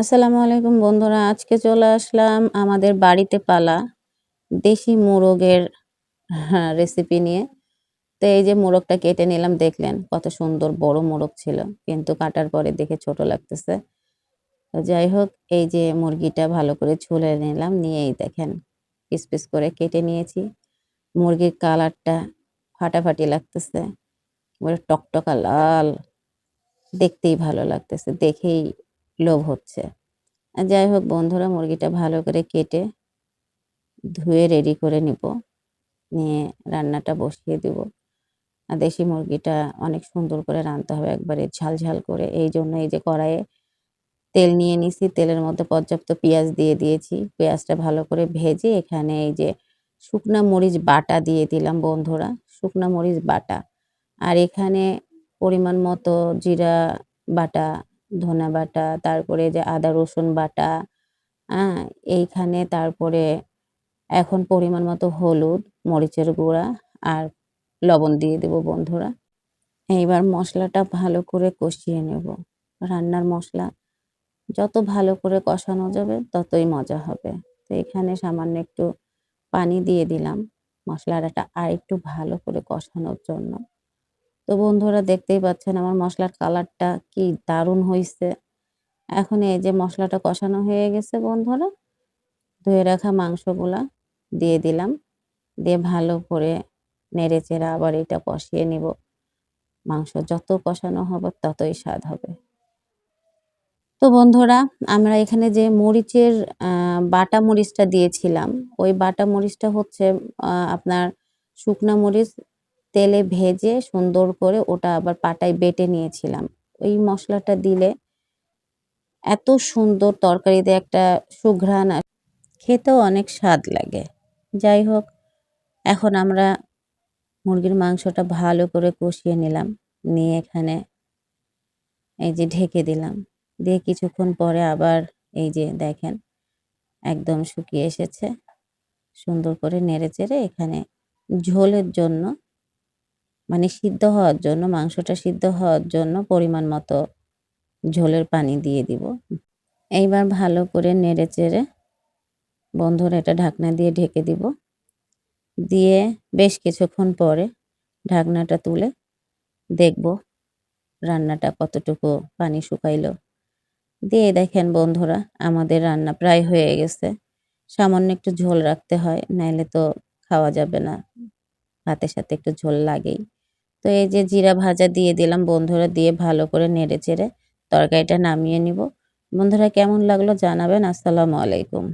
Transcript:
আসসালামু আলাইকুম বন্ধুরা, আজকে চলে আসলাম আমাদের বাড়িতে পালা দেশি মোরগের হ্যাঁ রেসিপি নিয়ে। তো এই যে মোরগটা কেটে নিলাম, দেখলেন কত সুন্দর বড় মোরগ ছিল, কিন্তু কাটার পরে দেখে ছোট লাগতেছে। তো যাই হোক, এই যে মুরগিটা ভালো করে ছুলে নিলাম, নিয়েই দেখেন পিস পিস করে কেটে নিয়েছি। মুরগির কালারটা ফাটাফাটি লাগতেছে টকটকা লাল, দেখতেই ভালো লাগতেছে, দেখেই লোভ হচ্ছে। যাই হোক বন্ধুরা, মুরগিটা ভালো করে কেটে ধুয়ে রেডি করে নিব। নিয়ে রান্নাটা বসিয়ে দিব। আর দেশি মুরগিটা অনেক সুন্দর করে রাঁধতে হবে একবারে ঝাল ঝাল করে। এই জন্য এই যে কড়াইয়ে তেল নিয়ে নিছি, তেলের মধ্যে পর্যাপ্ত পেঁয়াজ দিয়ে দিয়েছি। পেঁয়াজটা ভালো করে ভেজে এখানে এই যে শুকনা মরিচ বাটা দিয়ে দিলাম বন্ধুরা, শুকনা মরিচ বাটা। আর এখানে পরিমাণ মতো জিরা বাটা ধনা বাটা, তারপরে যে আদা, রসুন বাটা হ্যাঁ এইখানে তারপরে এখন পরিমাণ মতো হলুদ, মরিচের গুঁড়া আর লবণ দিয়ে দেব বন্ধুরা। এইবার মশলাটা ভালো করে কষিয়ে নেব। রান্নার মশলা যত ভালো করে কষানো যাবে ততই মজা হবে। তো এখানে সামান্য একটু পানি দিয়ে দিলাম মশলাটা আর একটু ভালো করে কষানোর জন্য। তো বন্ধুরা দেখতেই পাচ্ছেন আমার মশলার কালারটা কি দারুণ হয়েছে এখন এই যে মশলাটা কষানো হয়ে গেছে বন্ধুরা, ধুয়ে রাখা মাংসগুলা দিয়ে দিলাম। দিয়ে ভালো করে নেড়ে চেড়ে আবার এটা কষিয়ে নিব। মাংস যত কষানো হবে ততই স্বাদ হবে। তো বন্ধুরা, আমরা এখানে যে মরিচের বাটা মরিচটা দিয়েছিলাম, ওই বাটা মরিচটা হচ্ছে আপনার শুকনা মরিচ তেলে ভেজে সুন্দর করে ওটা আবার পাটায় বেটে নিয়েছিলাম। ওই মশলাটা দিলে এত সুন্দর তরকারিতে একটা সুঘ্রাণ খেতেও অনেক স্বাদ লাগে। যাই হোক, এখন আমরা মুরগির মাংসটা ভালো করে কষিয়ে নিলাম। নিয়ে এখানে এই যে ঢেকে দিলাম। দিয়ে কিছুক্ষণ পরে আবার এই যে দেখেন, একদম শুকিয়ে এসেছে। সুন্দর করে নেড়ে চেড়ে এখানে ঝোলের জন্য মানে সিদ্ধ হওয়ার জন্য, মাংসটা সিদ্ধ হওয়ার জন্য পরিমাণ মতো ঝোলের পানি দিয়ে দিব। এইবার ভালো করে নেড়ে চেড়ে বন্ধুরা এটা ঢাকনা দিয়ে ঢেকে দিব। দিয়ে বেশ কিছুক্ষণ পরে ঢাকনাটা তুলে দেখব রান্নাটা কতটুকু পানি শুকাইলো। দিয়ে দেখেন বন্ধুরা, আমাদের রান্না প্রায় হয়ে গেছে। সামান্য একটু ঝোল রাখতে হয়, নাইলে তো খাওয়া যাবে না। ভাতের সাথে একটু ঝোল লাগেই। তো এই যে জিরা ভাজা দিয়ে দিলাম, বন্ধুরা দিয়ে ভালো করে নেড়ে চেড়ে তরকারিটা নামিয়ে নিব। বন্ধুরা কেমন লাগল জানাবেন। আসসালামু আলাইকুম।